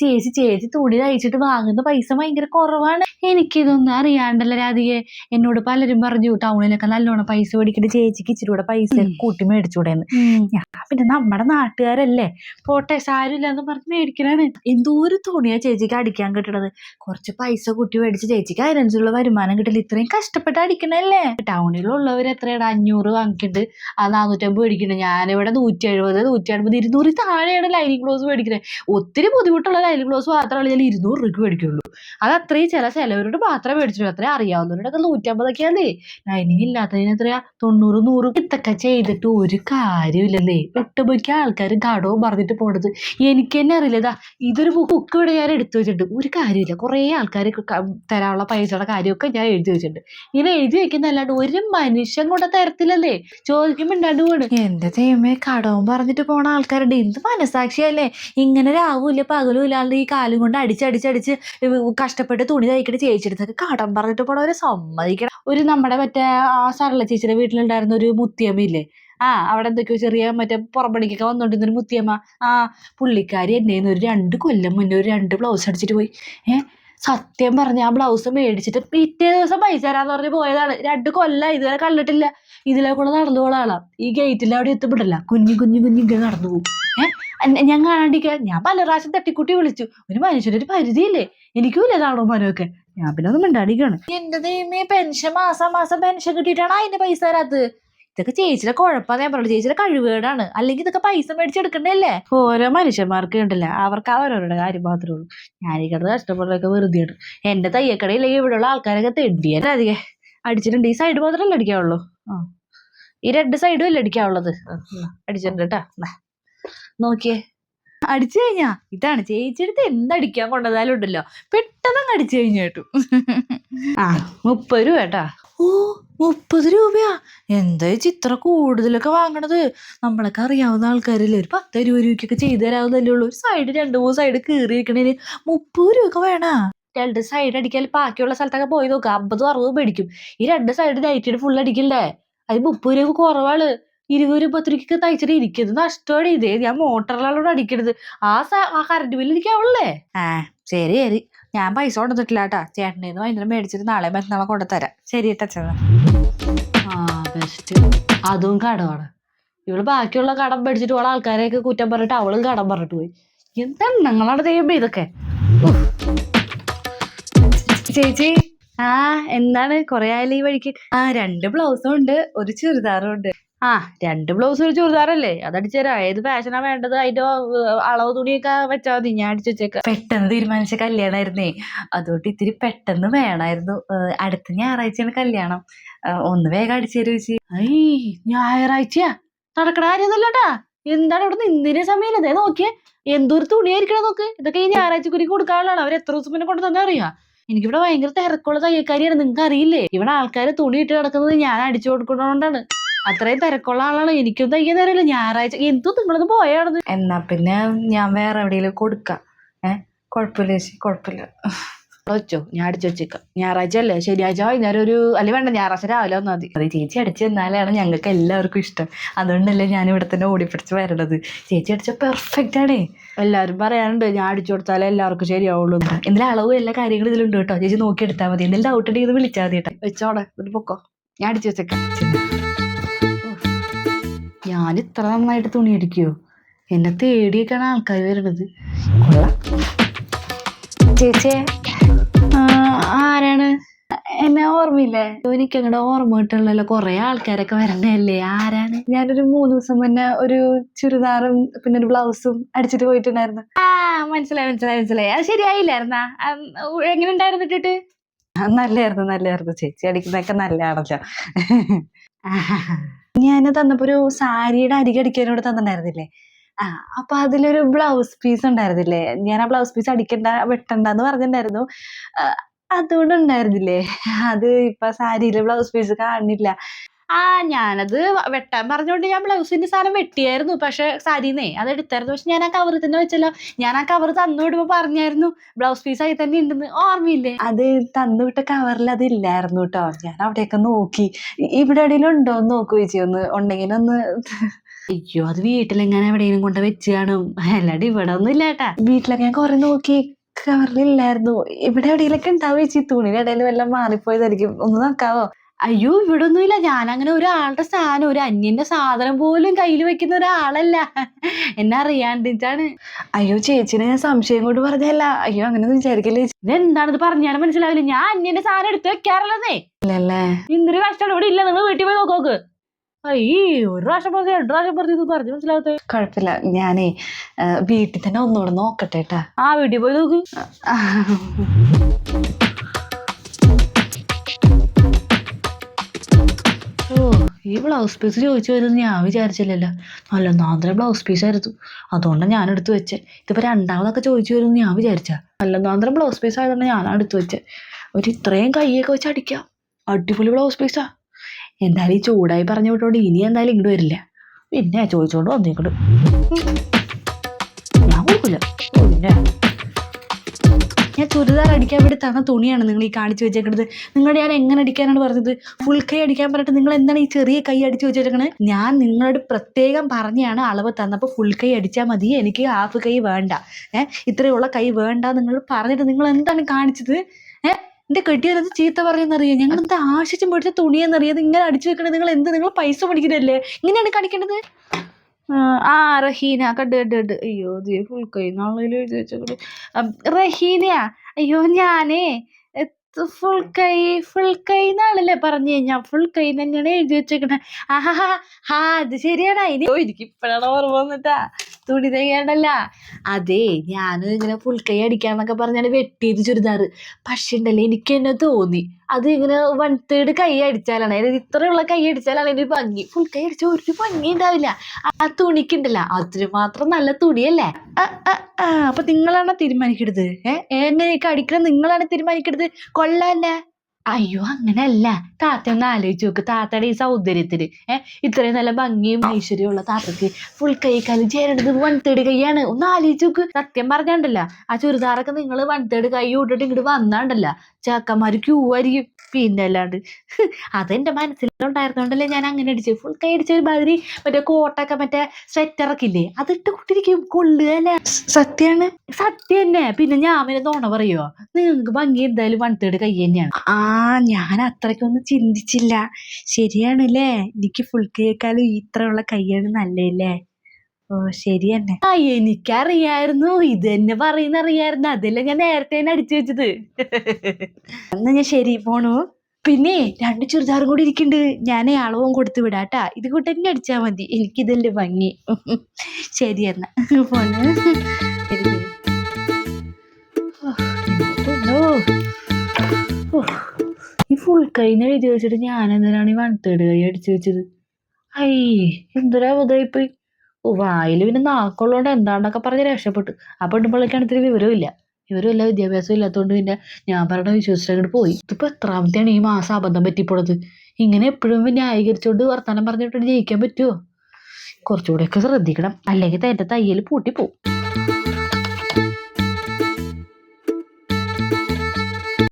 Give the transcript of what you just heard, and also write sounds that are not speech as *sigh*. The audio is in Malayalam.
ചേച്ചി ചേച്ചി തുണി തയ്ച്ചിട്ട് വാങ്ങുന്ന പൈസ ഭയങ്കര കുറവാണ്. എനിക്കിതൊന്നും അറിയാണ്ടല്ല രാധികെ. എന്നോട് പലരും പറഞ്ഞു ടൗണിലൊക്കെ നല്ലോണം പൈസ മേടിക്കട്ടെ ചേച്ചിക്ക് ഇച്ചിരി കൂടെ പൈസ കൂട്ടി മേടിച്ചൂടെന്ന്. ഞാൻ പിന്നെ നമ്മുടെ നാട്ടുകാരല്ലേ? പോട്ടെ സാരില്ലെന്ന് പറഞ്ഞ് മേടിക്കലാണ്. എന്തോരു തുണിയാ ചേച്ചിക്ക് അടിക്കാൻ കിട്ടണത്. കുറച്ച് പൈസ കൂട്ടി മേടിച്ച് ചേച്ചിക്ക് അതിനനുസരിച്ചുള്ള വരുമാനം കിട്ടില്ല ഇത്രയും കഷ്ടപ്പെട്ട് അടിക്കണല്ലേ? ടൗണിലുള്ളവർ എത്രയാണ് അഞ്ഞൂറ് വാങ്ങിക്കുന്നുണ്ട് ആ നാനൂറ്റമ്പത് മേടിക്കുന്നുണ്ട് ഞാനിവിടെ നൂറ്റി എഴുപത് നൂറ്റി അൻപത് ഇരുന്നൂറ് താഴെയാണ് ലൈനിങ് ക്ലോസ് മേടിക്കുന്നത് ഒത്തിരി ബുദ്ധിമുട്ടുള്ള ലൈനിങ് ഗ്ലോസ് മാത്രമല്ല ഞാൻ ഇരുന്നൂറ് രൂപയ്ക്ക് മേടിക്കുള്ളൂ. അത് അത്രയും ചില ചിലവരോട് മാത്രമേ മേടിച്ചുള്ളൂ. അത്രയും അറിയാവുന്നവരോടൊക്കെ നൂറ്റമ്പതൊക്കെയാണേ ലൈനിങ് ഇല്ലാത്തതിന് എത്രയാ? തൊണ്ണൂറ് നൂറ്. ഇതൊക്കെ ചെയ്തിട്ട് ഒരു കാര്യമില്ലല്ലേ ഒട്ടുമിക്ക ആൾക്കാർ കടവും പറഞ്ഞിട്ട് പോണത്. എനിക്ക് തന്നെ അറിയില്ല. ഇതാ ഇതൊരു ബുക്ക് ഇവിടെ ഞാൻ എടുത്തു വെച്ചിട്ടുണ്ട്. ഒരു കാര്യമില്ല. കുറേ ആൾക്കാർ തരാനുള്ള പൈസയുടെ കാര്യമൊക്കെ ഞാൻ എഴുതി വെച്ചിട്ടുണ്ട്. ഇങ്ങനെ എഴുതി വെക്കുന്നല്ലാണ്ട് ഒരു മനുഷ്യൻ കൂടെ തരത്തില്ലല്ലേ ചോദിക്കുമ്പോൾ ഉണ്ടാണ്ട് പോണ്. എന്റെ ദൈവമേ കടവും പറഞ്ഞിട്ട് പോണ ആൾക്കാരുണ്ട്. എന്ത് മനസാക്ഷിയല്ലേ ഇങ്ങനെ രാവുമില്ല പകലും ഇല്ലാണ്ട് ഈ കാലും കൊണ്ട് അടിച്ചടിച്ചടിച്ച് കഷ്ടപ്പെട്ട് തുണി തയ്ക്കിട്ട് ചേച്ചിയെടുത്തൊക്കെ കടം പറഞ്ഞിട്ട് പോണവരെ സമ്മതിക്കണം. ഒരു നമ്മുടെ മറ്റേ ആ സരള ചേച്ചിയുടെ വീട്ടിലുണ്ടായിരുന്ന ഒരു മുത്തിയമ്മയില്ലേ ആ അവിടെ എന്തൊക്കെയോ ചെറിയ മറ്റേ പുറംപണിക്കൊക്കെ വന്നോണ്ടിരുന്ന ഒരു മുത്തിയമ്മ. ആ പുള്ളിക്കാരി എന്നെ ഒരു രണ്ട് കൊല്ലം മുന്നേ ഒരു രണ്ട് ബ്ലൗസ് അടിച്ചിട്ട് പോയി. ഏ സത്യം പറഞ്ഞ ആ ബ്ലൗസ് മേടിച്ചിട്ട് പിറ്റേ ദിവസം പൈസ തരാന്ന് പറഞ്ഞ് പോയതാണ്. രണ്ട് കൊല്ലം ഇതുവരെ കണ്ടിട്ടില്ല. ഇതിലെ കൂടെ നടന്നു ആളാ. ഈ ഗേറ്റിൽ അവിടെ എത്തിപ്പെടില്ല കുഞ്ഞു കുഞ്ഞു കുഞ്ഞു ഇങ്ങനെ നടന്നു പോകും. ഏഹ് ഞാൻ കാണാണ്ടിരിക്കാൻ ഞാൻ പല പ്രാവശ്യം തട്ടിക്കുട്ടി വിളിച്ചു. ഒരു മനുഷ്യനൊരു പരിധിയില്ലേ? എനിക്കും ഇല്ല താണോ മനമൊക്കെ ഞാൻ പിന്നെ ഒന്നും മിണ്ടാടിക്കാണ് എന്റെ ദൈവമേ പെൻഷൻ മാസം മാസം പെൻഷൻ കിട്ടിയിട്ടാണ് അതിന്റെ പൈസ തരാത്തത്? ഇതൊക്കെ ചേച്ചിയുടെ കുഴപ്പമാ. ഞാൻ പറഞ്ഞു ചേച്ചിയുടെ കഴിവുകേടാണ്. അല്ലെങ്കിൽ ഇതൊക്കെ പൈസ മേടിച്ചെടുക്കണ്ടല്ലേ ഓരോ മനുഷ്യന്മാർക്ക് ഉണ്ടല്ല. അവർക്ക് അവരവരുടെ കാര്യം മാത്രമേ ഉള്ളൂ. ഞാനീ കിടന്ന് കഷ്ടപ്പെടുന്നതൊക്കെ വെറുതെയാണ്. എന്റെ തയ്യക്കടയില്ലെങ്കിൽ ഇവിടെയുള്ള ആൾക്കാരൊക്കെ തെണ്ടി അധികം അടിച്ചിട്ടുണ്ട്. ഈ സൈഡ് മാത്രമല്ലേ അടിക്കാവുള്ളൂ? ആ. ഈ രണ്ട് സൈഡും അല്ലേ അടിക്കാവുള്ളത്? അടിച്ചിട്ടുണ്ട് കേട്ടാ. നോക്കിയേ. അടിച്ചു കഴിഞ്ഞാ ഇതാണ് ചേച്ചിയെടുത്ത് എന്തടിക്കാൻ കൊണ്ടതാലും ഉണ്ടല്ലോ. പെട്ടെന്ന് അങ്ങ് അടിച്ചു കഴിഞ്ഞു കേട്ടു. ആ. മുപ്പത് രൂപ കേട്ടാ. ഓ മുപ്പത് രൂപയാ? എന്താ ചിത്ര കൂടുതലൊക്കെ വാങ്ങണത്? നമ്മളൊക്കെ അറിയാവുന്ന ആൾക്കാരല്ലേ? ഒരു പത്ത് രൂപ രൂപയ്ക്കൊക്കെ ചെയ്തു തരാവുന്നല്ലേ ഉള്ളൂ. ഒരു സൈഡ് രണ്ട് മൂന്ന് സൈഡ് കീറിയിരിക്കണേന് മുപ്പത് രൂപയൊക്കെ വേണോ? രണ്ട് സൈഡ് അടിക്കാൻ ബാക്കിയുള്ള സ്ഥലത്തൊക്കെ പോയി നോക്കാം. അമ്പതും അറുപതും മേടിക്കും. ഈ രണ്ട് സൈഡ് നൈറ്റിയുടെ ഫുൾ അടിക്കില്ലേ? അത് മുപ്പത് രൂപ കുറവാണ്. ഇരുപത് രൂപ പത്ത് രൂപയ്ക്ക് തയ്ച്ചിട്ട് ഇരിക്കുന്നത് നഷ്ടമാണ് ഇതേ. ഞാൻ മോട്ടറിലോട് അടിക്കരുത് ആ ആ കറണ്ട് ബില്ല് എനിക്കാവുള്ളേ ആ ശരി ശരി. ഞാൻ പൈസ കൊണ്ടുവന്നിട്ടില്ല കേട്ടാ. ചേട്ടന്റെ നിന്ന് വൈകുന്നേരം മേടിച്ചിട്ട് നാളെ മറ്റന്നാളെ കൊണ്ടുതരാം ശരി ആ ബെസ്റ്റ് അതും കടമാണ്. ഇവൾ ബാക്കിയുള്ള കടം മേടിച്ചിട്ട് ഇവളെ ആൾക്കാരെയൊക്കെ കുറ്റം പറഞ്ഞിട്ട് അവളും കടം പറഞ്ഞിട്ട് പോയി. എന്താണ് ഞങ്ങളവിടെ ചെയ്യുമ്പോ ഇതൊക്കെ. ചേച്ചി ആ എന്താണ്? കൊറേ ആയാലും ഈ വഴിക്ക്. ആ രണ്ട് ബ്ലൗസും ഉണ്ട് ഒരു ചുരിദാറും ഉണ്ട്. ആ രണ്ട് ബ്ലൗസ് ഒരു ചുരിദാറല്ലേ? അതടിച്ചുതരാം ഏത് ഫാഷനാ വേണ്ടത്? അതിന്റെ അളവ് തുണിയൊക്കെ വെച്ചാൽ മതി. ഞാൻ അടിച്ചു വെച്ചേക്കാം. പെട്ടെന്ന് തീരുമാനിച്ച കല്യാണമായിരുന്നേ അതുകൊണ്ട് ഇത്തിരി പെട്ടെന്ന് വേണമായിരുന്നു അടുത്ത ഞായറാഴ്ചയാണ് കല്യാണം. ഒന്ന് വേഗം അടിച്ചു ചേച്ചി. ഐ ഞായറാഴ്ചയാ? നടക്കണ കാര്യമൊന്നുമല്ലട്ടാ. എന്താണ് ഇവിടെ ഇന്നിനെ സമയം ഇതേ നോക്കിയേ. എന്തൊരു തുണിയായിരിക്കണം നോക്ക്. ഇതൊക്കെ ഈ ഞായറാഴ്ച കുരി കൊടുക്കാനുള്ളതാണ്. അവർ എത്ര ദിവസം മുന്നേ കൊണ്ടുതന്നെ അറിയാം? എനിക്കിവിടെ ഭയങ്കര തിരക്കുള്ള തയ്യക്കാരിയാണ് നിങ്ങൾക്ക് അറിയില്ലേ ഇവിടെ ആൾക്കാർ തുണി ഇട്ട് കിടക്കുന്നത് ഞാൻ അടിച്ചു കൊടുക്കുന്നതുകൊണ്ടാണ്. അത്രയും തിരക്കുള്ള ആളാണ്. എനിക്കൊന്നും തയ്ക്കാൻ തരില്ല ഞായറാഴ്ച എന്തോ നിങ്ങളൊന്ന് പോയാണെന്ന് എന്നാ പിന്നെ ഞാൻ വേറെ എവിടെയെങ്കിലും കൊടുക്കാം. ഏഹ് കുഴപ്പമില്ല ചേച്ചി കുഴപ്പമില്ല. വെച്ചോ. ഞാൻ അടിച്ചു വെച്ചേക്കാം. ഞായറാഴ്ച അല്ലേ? ശനിയാഴ്ച വൈകുന്നേരം ഒരു അല്ലെ വേണ്ട ഞായറാഴ്ച രാവിലെ വന്നാൽ മതി. അത് ചേച്ചി അടിച്ചു തന്നാലാണ് ഞങ്ങൾക്ക് എല്ലാവർക്കും ഇഷ്ടം. അതുകൊണ്ടല്ലേ ഞാൻ ഇവിടെ തന്നെ ഓടിപ്പിടിച്ച് വരണത് ചേച്ചി അടിച്ച പെർഫെക്റ്റ് ആണേ. എല്ലാവരും പറയാനുണ്ട് ഞാൻ അടിച്ചു കൊടുത്താലേ എല്ലാവർക്കും ശരിയാവുള്ളൂ എന്തെങ്കിലും അളവ് എല്ലാ കാര്യങ്ങളും ഇതിലുണ്ട് കേട്ടോ? ചേച്ചി നോക്കി എടുത്താൽ മതി. എന്തെങ്കിലും ഡൗട്ട് ഉണ്ടെങ്കിൽ ഇത് വിളിച്ചാൽ മതി കേട്ടോ. വെച്ചോടെ ഒരു പൊക്കോ. ഞാൻ അടിച്ചു വെച്ചേക്കാം. ഞാൻ ഇത്ര നന്നായിട്ട് തുണി അടിക്കുവോ? എന്നെ തേടിയൊക്കെയാണ് ആൾക്കാർ വരുന്നത്. ചേച്ചിയെ ആരാണ്? എന്നെ ഓർമ്മയില്ലേ? എനിക്ക് അങ്ങോട്ട് ഓർമ്മ കിട്ടുള്ള കുറെ ആൾക്കാരൊക്കെ വരണല്ലേ ആരാണ്? ഞാനൊരു മൂന്ന് ദിവസം മുന്നേ ഒരു ചുരിദാറും പിന്നെ ഒരു ബ്ലൗസും അടിച്ചിട്ട് പോയിട്ടുണ്ടായിരുന്നു. ആ മനസ്സിലായി മനസ്സിലായി മനസ്സിലായി. അത് ശരിയായില്ലായിരുന്നാ? എങ്ങനെ ഉണ്ടായിരുന്നു ഇട്ടിട്ട്? നല്ലായിരുന്നു നല്ലായിരുന്നു. ചേച്ചി അടിക്കുന്നതൊക്കെ നല്ലതാണല്ലോ *laughs* ഞാൻ തന്നപ്പോ ഒരു സാരിയുടെ അരികടിക്കാനോട് തന്നിട്ടുണ്ടായിരുന്നില്ലേ? ആ അപ്പൊ അതിലൊരു ബ്ലൗസ് പീസ് ഉണ്ടായിരുന്നില്ലേ? ഞാൻ ആ ബ്ലൗസ് പീസ് അടിക്കണ്ട വെട്ടണ്ടെന്ന് പറഞ്ഞിട്ടുണ്ടായിരുന്നു. ആ, അതുകൊണ്ട് ഉണ്ടായിരുന്നില്ലേ? അത് ഇപ്പൊ സാരിയിലെ ബ്ലൗസ് പീസ് കാണില്ല. ആ ഞാനത് വെട്ടാൻ പറഞ്ഞുകൊണ്ട് ഞാൻ ബ്ലൗസിന്റെ സാധനം വെട്ടിയായിരുന്നു. പക്ഷെ സാരിന്നേ അത് എടുത്തായിരുന്നു. പക്ഷെ ഞാൻ ആ കവർ തന്നെ വെച്ചല്ലോ. ഞാൻ ആ കവർ തന്നു പറഞ്ഞായിരുന്നു ബ്ലൗസ് പീസ് ആയി തന്നെ ഉണ്ടെന്ന്. ഓർമ്മയില്ലേ? അത് തന്നു വിട്ട കവറിൽ അത് ഇല്ലായിരുന്നു കേട്ടോ ഞാൻ അവിടെയൊക്കെ നോക്കി. ഇവിടെ എവിടെയെങ്കിലും ഉണ്ടോ എന്ന് നോക്കുകയും ചെയ്യുന്നു ഉണ്ടെങ്കിൽ ഒന്ന് അയ്യോ അത് വീട്ടിലെങ്ങനെ എവിടെയെങ്കിലും കൊണ്ട് വെച്ച് കാണും. അല്ലാണ്ട് ഇവിടെ ഒന്നും ഇല്ല ഏട്ടാ വീട്ടിലൊക്കെ ഞാൻ കുറെ നോക്കി. കവറിലില്ലായിരുന്നു. ഇവിടെ എവിടെയെങ്കിലൊക്കെ ഉണ്ടാവും ചേച്ചി. തുണിയുടെ ഇടയിൽ വല്ലതും മാറിപ്പോയതായിരിക്കും. ഒന്ന് നോക്കാവോ? അയ്യോ ഇവിടെ ഒന്നുമില്ല ഞാൻ അങ്ങനെ ഒരാളുടെ സാധനം ഒരു അന്യന്റെ സാധനം പോലും കയ്യിൽ വെക്കുന്ന ഒരാളല്ല. എന്നെ അറിയാണ്ടിട്ടാണ്. അയ്യോ ചേച്ചിനെ ഞാൻ സംശയം കൊണ്ട് പറഞ്ഞല്ല അയ്യോ അങ്ങനെയൊന്നും വിചാരിക്കല്ലേ ചേച്ചി ഇതെന്താണിത് പറഞ്ഞാലും മനസ്സിലാവില്ല. ഞാൻ അന്യന്റെ സാധനം എടുത്ത് വെക്കാറില്ലെന്നേ ഇല്ലല്ലേ? ഇന്നൊരു കഷ്ടം ഇവിടെ ഇല്ല. നിങ്ങൾ വീട്ടിൽ പോയി നോക്ക്. അയ്യേ ഒരു പ്രാവശ്യം പറഞ്ഞു രണ്ടു പ്രാവശ്യം പറഞ്ഞു പറഞ്ഞു മനസ്സിലാവത്തെ? കുഴപ്പമില്ല. ഞാനേ വീട്ടിൽ തന്നെ ഒന്നുകൂടെ നോക്കട്ടെ കേട്ടാ. ആ വീട്ടിൽ പോയി നോക്ക്. ഓ ഈ ബ്ലൗസ് പീസ് ചോദിച്ചു വരുന്നത് ഞാൻ വിചാരിച്ചില്ലല്ലോ. നല്ല നാന്തര ബ്ലൗസ് പീസ് ആയിരുന്നു. അതുകൊണ്ടാണ് ഞാൻ എടുത്തു വെച്ചേ. ഇതിപ്പോൾ രണ്ടാമതൊക്കെ ചോദിച്ചു വരുമെന്ന് ഞാൻ വിചാരിച്ച. നല്ല നാന്തര ബ്ലൗസ് പീസ് ആയതുകൊണ്ട് ഞാനാണ് എടുത്തു വെച്ചേ. ഒരു ഇത്രയും കൈയൊക്കെ വെച്ച് അടിക്കാം. അടിപൊളി ബ്ലൗസ് പീസാ എന്തായാലും ഈ ചൂടായി പറഞ്ഞു വിട്ടോണ്ട് ഇനി എന്തായാലും ഇങ്ങോട്ട് വരില്ല. പിന്നെ ചോദിച്ചോണ്ട് വന്നിങ്ങോട്ട് ഞാൻ കൊടുക്കില്ല ഞാൻ ചുരിദാർ അടിക്കാൻ വേണ്ടി തന്ന തുണിയാണ് നിങ്ങൾ ഈ കാണിച്ചു വെച്ചേക്കുന്നത് നിങ്ങളുടെ ഞാൻ എങ്ങനെ അടിക്കാനാണ് പറഞ്ഞത്? ഫുൾ കൈ അടിക്കാൻ പറഞ്ഞിട്ട് നിങ്ങൾ എന്താണ് ഈ ചെറിയ കൈ അടിച്ചു വെച്ചേക്കണത്? ഞാൻ നിങ്ങളോട് പ്രത്യേകം പറഞ്ഞാണ് അളവ് തന്നപ്പോൾ ഫുൾ കൈ അടിച്ചാൽ മതി. എനിക്ക് ഹാഫ് കൈ വേണ്ട. ഏഹ് ഇത്രയുള്ള കൈ വേണ്ട നിങ്ങൾ പറഞ്ഞിട്ട് നിങ്ങൾ എന്താണ് കാണിച്ചത്? ഏഹ് എന്റെ കെട്ടിയാലത് ചീത്ത പറയുന്നറിയാം? ഞങ്ങൾ എന്താ ആശിച്ചും പിടിച്ച തുണിയെന്നറിയാം? ഇങ്ങനെ അടിച്ചു വെക്കണത് നിങ്ങൾ എന്ത്? നിങ്ങൾ പൈസ പിടിക്കണല്ലേ ഇങ്ങനെയാണ് കാണിക്കേണ്ടത് ആ, റഹീന കണ്ട് കണ്ട് കണ്ട്. അയ്യോ ദേ ഫുൾ കൈ. നാളെ എഴുതി റഹീനയാ അയ്യോ ഞാനേ ഫുൾ കൈ ഫുൾ കൈ എന്നാണല്ലേ പറഞ്ഞു? കഴിഞ്ഞാ ഫുൾ കൈ തന്നെയാണ് എഴുതി വെച്ചേക്കണേ ആഹാ ഹാ അത് ശരിയാണ് ഓ എനിക്ക് ഇപ്പോഴാണ് ഓർമ്മ വന്നിട്ടാ. തുണി തയ്യാണ്ടല്ല. അതെ ഞാനും ഇങ്ങനെ പുൽക്കൈ അടിക്കാന്നൊക്കെ പറഞ്ഞാണ് വെട്ടിയത് ചുരിദാർ പക്ഷേ ഉണ്ടല്ലേ എനിക്ക് തന്നെ. തോന്നി അത് ഇങ്ങനെ വൺ തേർഡ് കൈ അടിച്ചാലാണ്. അതായത് ഇത്രയുള്ള കൈ അടിച്ചാലാണ് അതിന്റെ ഭംഗി. ഫുൾ കൈ അടിച്ചാൽ ഒരു ഭംഗി ഉണ്ടാവില്ല. ആ തുണിക്കുണ്ടല്ലോ അതിന് മാത്രം നല്ല തുണിയല്ലേ? അപ്പൊ നിങ്ങളാണ് തീരുമാനിക്കരുത് ഏ എങ്ങനെയൊക്കെ അടിക്കണം നിങ്ങളാണ് തീരുമാനിക്കരുത് കൊള്ളാല്ല അയ്യോ അങ്ങനെയല്ല. താത്ത ഒന്ന് ആലോചിച്ച് നോക്ക്. താത്തയുടെ ഈ സൗന്ദര്യത്തിന് ഏഹ് ഇത്രയും നല്ല ഭംഗിയും ഐശ്വര്യമുള്ള താത്തക്ക് ഫുൾ കൈ കാലം ചേരേണ്ടത് വൺ തേർഡ് കൈയാണ്. ഒന്ന് ആലോചിച്ച് നോക്ക്. സത്യം പറഞ്ഞാണ്ടല്ല ആ ചുരിദാറൊക്കെ നിങ്ങൾ വൺ തേർഡ് കൈ ഇട്ടിട്ട് ഇങ്ങോട്ട് വന്നാണ്ടല്ല. ചാക്കന്മാര് ക്യൂ ആയിരിക്കും പിന്നെ അല്ലാണ്ട് അതെന്റെ മനസ്സിലുണ്ടായിരുന്നോണ്ടല്ലേ ഞാൻ അങ്ങനെ അടിച്ചത്. ഫുൾ കൈ അടിച്ച ഒരു മാതിരി മറ്റേ കോട്ടൊക്കെ മറ്റേ സ്വെറ്ററൊക്കെ ഇല്ലേ അതിട്ട് കൊള്ളുക കൊള്ളുകയല്ലേ സത്യാണ്? സത്യം തന്നെ പിന്നെ ഞാൻ പിന്നെ തോണ പറയുവോ നിങ്ങൾക്ക് ഭംഗി എന്തായാലും വൺ തേർഡ് കൈ തന്നെയാണ്. ആ ഞാൻ അത്രയ്ക്കൊന്നും ചിന്തിച്ചില്ല. ശരിയാണല്ലേ? എനിക്ക് ഫുൾ കൈയേക്കാളും ഇത്രയുള്ള കൈയാണ് നല്ലല്ലേ ഓ ശരി തന്നെ ആ എനിക്കറിയായിരുന്നു. ഇത് തന്നെ പറയുന്ന അറിയായിരുന്നു അതെല്ലാം ഞാൻ നേരത്തെ തന്നെ അടിച്ചു വെച്ചത്. എന്നാ ഞാൻ ശരി പോണു. പിന്നെ രണ്ട് ചുരിദാറും കൂടി ഇരിക്കുന്നുണ്ട് ഞാൻ അളവും കൊടുത്തു വിടാട്ടാ. ഇത് കൂട്ടി തന്നെ അടിച്ചാ മതി. എനിക്കിതല്ലേ ഭംഗി. ശരി എന്നാ. പോണ്? ഈ ഫുൾ കൈന്ന് എഴുതി വെച്ചിട്ട് ഞാൻ എന്തിനാണ് ഈ വൺ തേർഡ് കൈ അടിച്ചു വെച്ചത്? ഐ എന്തൊരാ ഓ വായിൽ പിന്നെ നാക്കുള്ളതുകൊണ്ട് എന്താണെന്നൊക്കെ പറഞ്ഞ് രക്ഷപ്പെട്ടു. അപ്പൊ ഇടുമ്പോഴേക്കാണ് ഇത്തിരി വിവരമില്ല വിവരമില്ല വിദ്യാഭ്യാസം ഇല്ലാത്തതുകൊണ്ട് പിന്നെ ഞാൻ പറഞ്ഞ വിശ്വസിച്ച് അങ്ങോട്ട് പോയി. ഇതിപ്പോ എത്രാമത്തെയാണ് ഈ മാസം അബദ്ധം പറ്റിപ്പോണത്? ഇങ്ങനെ എപ്പോഴും ന്യായീകരിച്ചോണ്ട് വർത്തമാനം പറഞ്ഞിട്ട് ജയിക്കാൻ പറ്റുമോ കുറച്ചുകൂടെയൊക്കെ ശ്രദ്ധിക്കണം. അല്ലെങ്കിൽ തന്റെ തയ്യൽ പൂട്ടിപ്പോവും.